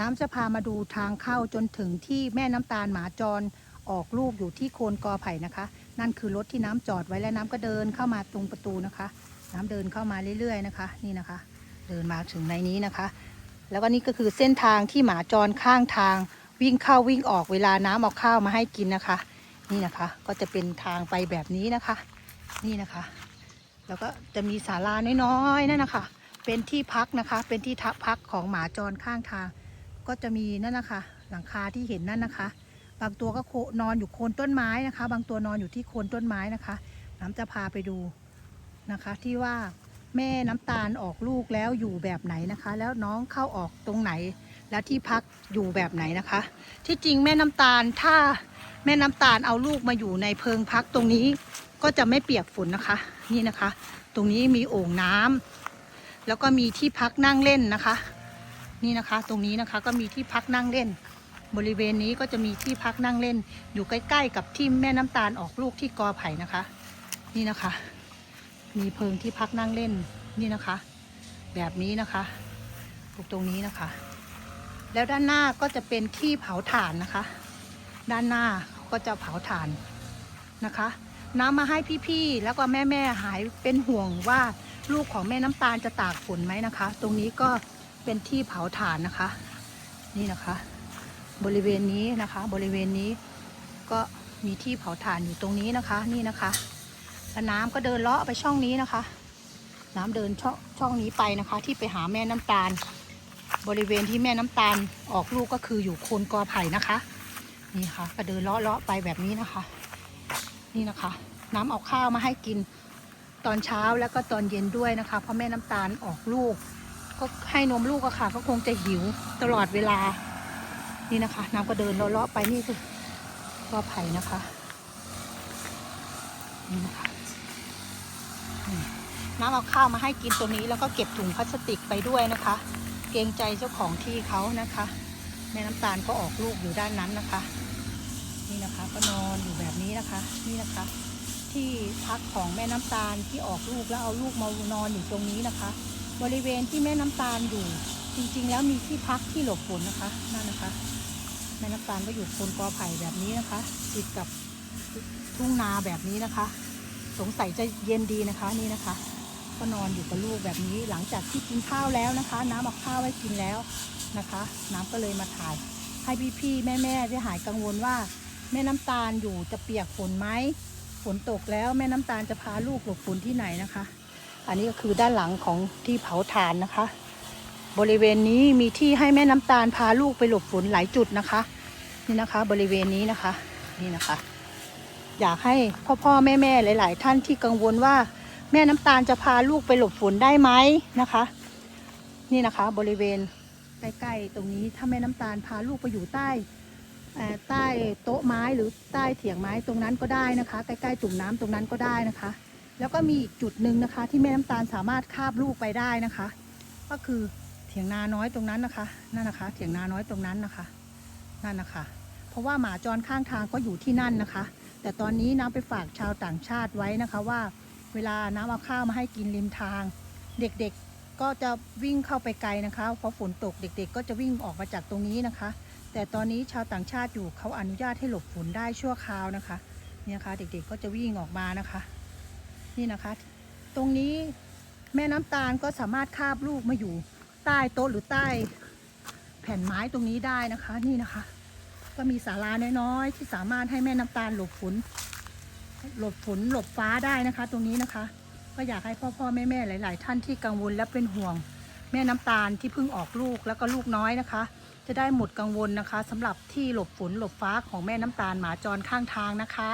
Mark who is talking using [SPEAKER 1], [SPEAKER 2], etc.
[SPEAKER 1] น้ำจะพามาดูทางเข้าจนถึงที่แม่น้ำตาลหมาจรออกลูกอยู่ที่โคนกอไผ่นะคะ นั่นคือรถที่น้ำจอดไว้และน้ำก็เดินเข้ามาตรงประตูนะคะ น้ำเดินเข้ามาเรื่อยๆนะคะ นี่นะคะ เดินมาถึงในนี้นะคะ แล้วก็นี่ก็คือเส้นทางที่หมาจรข้างทาง วิ่งเข้าวิ่งออกเวลาน้ำเอาข้าวมาให้กินนะคะ นี่นะคะก็จะเป็นทางไปแบบนี้นะคะ นี่นะคะ แล้วก็จะมีศาลาน้อยๆนั่นนะคะ เป็นที่พักนะคะ เป็นที่ทักพักของหมาจรข้างทาง ก็จะมีนั่นนะคะหลังคาที่เห็นนั่นนะคะ บางตัวก็โคนอนอยู่โคนต้นไม้นะคะ บางตัวนอนอยู่ที่โคนต้นไม้นะคะน้ำจะพาไปดูนะคะ ที่ว่าแม่น้ำตาลออกลูกแล้วอยู่แบบไหนนะคะ แล้วน้องเข้าออกตรงไหน แล้วที่พักอยู่แบบไหนนะคะ ที่จริงแม่น้ำตาลถ้าแม่น้ำตาลเอาลูกมาอยู่ในเพิงพักตรงนี้ก็จะไม่เปียกฝนนะคะ นี่นะคะ ตรงนี้มีโอ่งน้ำแล้วก็มีที่พักนั่งเล่นนะคะ นี่นะคะ ตรงนี้นะคะก็มีที่พักนั่งเล่น บริเวณนี้ก็จะมีที่พักนั่งเล่น อยู่ใกล้ ๆ กับที่แม่น้ำตาลออกลูกที่กอไผ่นะคะ นี่นะคะ มีเพิงที่พักนั่งเล่นนี่นะคะ แบบนี้นะคะตรงนี้นะคะ แล้วด้านหน้าก็จะเป็นที่เผาถ่านนะคะ ด้านหน้าก็จะเผาถ่านนะคะ น้ำมาให้พี่ๆแล้วก็แม่ๆหายเป็นห่วงว่าลูกของแม่น้ำตาลจะตากฝนไหมนะคะ ตรงนี้ก็ เป็นที่เผาถ่านนะคะ นี่นะคะ บริเวณนี้นะคะ บริเวณนี้ก็มีที่เผาถ่านอยู่ตรงนี้นะคะ นี่นะคะแล้วน้ำก็เดินเลาะไปช่องนี้นะคะ น้ำเดินช่องช่องนี้ไปนะคะ ที่ไปหาแม่น้ำตาล บริเวณที่แม่น้ำตาลออกลูกก็คืออยู่โคนกอไผ่นะคะ นี่ค่ะ ก็เดินเลาะเลาะไปแบบนี้นะคะ นี่นะคะ น้ำเอาข้าวมาให้กินตอนเช้าแล้วก็ตอนเย็นด้วยนะคะ เพราะแม่น้ำตาลออกลูก ก็ให้นมลูกอะค่ะ ก็คงจะหิวตลอดเวลา นี่นะคะ น้ำก็เดินเลาะไปนี่คือกอไผ่นะคะ นี่นะคะน้ำเอาข้าวมาให้กินตัวนี้แล้วก็เก็บถุงพลาสติกไปด้วยนะคะ เกรงใจเจ้าของที่เขานะคะแม่น้ำตาลก็ออกลูกอยู่ด้านนั้นนะคะ นี่นะคะก็นอนอยู่แบบนี้นะคะ นี่นะคะ ที่พักของแม่น้ำตาลที่ออกลูกแล้วเอาลูกมานอนอยู่ตรงนี้นะคะ บริเวณที่แม่น้ำตาลอยู่ จริงๆ แล้วมีที่พักที่หลบฝนนะคะนั่นนะคะ แม่น้ำตาลก็อยู่โคนกอไผ่แบบนี้นะคะ ติดกับทุ่งนาแบบนี้นะคะ สงสัยจะเย็นดีนะคะนี่นะคะ ก็นอนอยู่กับลูกแบบนี้หลังจากที่กินข้าวแล้วนะคะ น้ำเอาข้าวไว้กินแล้วนะคะ น้ำก็เลยมาถ่ายให้พี่ๆแม่ๆได้หายกังวลว่า แม่น้ำตาลอยู่จะเปียกฝนไหมฝนตกแล้วแม่น้ำตาลจะพาลูกหลบฝนที่ไหนนะคะ อันนี้ก็คือด้านหลังของที่เผาถ่านนะคะ บริเวณนี้มีที่ให้แม่น้ำตาลพาลูกไปหลบฝนหลายจุดนะคะ นี่นะคะ บริเวณนี้นะคะ นี่นะคะ อยากให้พ่อพ่อแม่แม่ๆหลาย ๆ ท่านที่กังวลว่าแม่น้ำตาลจะพาลูกไปหลบฝนได้ไหมนะคะ นี่นะคะ บริเวณใกล้ๆตรงนี้ถ้าแม่น้ำตาลพาลูกไปอยู่ใต้ใต้โต๊ะไม้หรือใต้เถียงไม้ตรงนั้นก็ได้นะคะ ใกล้ๆตุ่มน้ำตรงนั้นก็ได้นะคะ แล้วก็มีอีกจุดหนึ่งนะคะ ที่แม่น้ำตาลสามารถคาบลูกไปได้นะคะ ก็คือเถียงนาน้อยตรงนั้นนะคะนั่นนะคะ เถียงนาน้อยตรงนั้นนะคะนั่นนะคะ เพราะว่าหมาจรข้างทางก็อยู่ที่นั่นนะคะ แต่ตอนนี้น้ำไปฝากชาวต่างชาติไว้นะคะว่า เวลาน้ำเอาข้าวมาให้กินริมทาง เด็กๆก็จะวิ่งเข้าไปไกลนะคะเพราะฝนตกเด็ก ๆ ก็จะวิ่งออกมาจากตรงนี้นะคะ แต่ตอนนี้ชาวต่างชาติอยู่เขาอนุญาตให้หลบฝนได้ชั่วคราวนะคะเนี่ยค่ะเด็กๆก็จะวิ่งออกมานะคะ นี่นะคะ ตรงนี้แม่น้ำตาลก็สามารถคาบลูกมาอยู่ใต้โต๊ะหรือใต้แผ่นไม้ตรงนี้ได้นะคะ นี่นะคะ ก็มีศาลาน้อยๆที่สามารถให้แม่น้ำตาลหลบฝนหลบฝนหลบฟ้าได้นะคะ ตรงนี้นะคะ ก็อยากให้พ่อพ่อแม่แม่หลาย ๆ ท่านที่กังวลและเป็นห่วง แม่น้ำตาลที่เพิ่งออกลูกแล้วก็ลูกน้อยนะคะ จะได้หมดกังวลนะคะสำหรับที่หลบฝนหลบฟ้าของแม่น้ำตาลหมาจรข้างทางนะคะ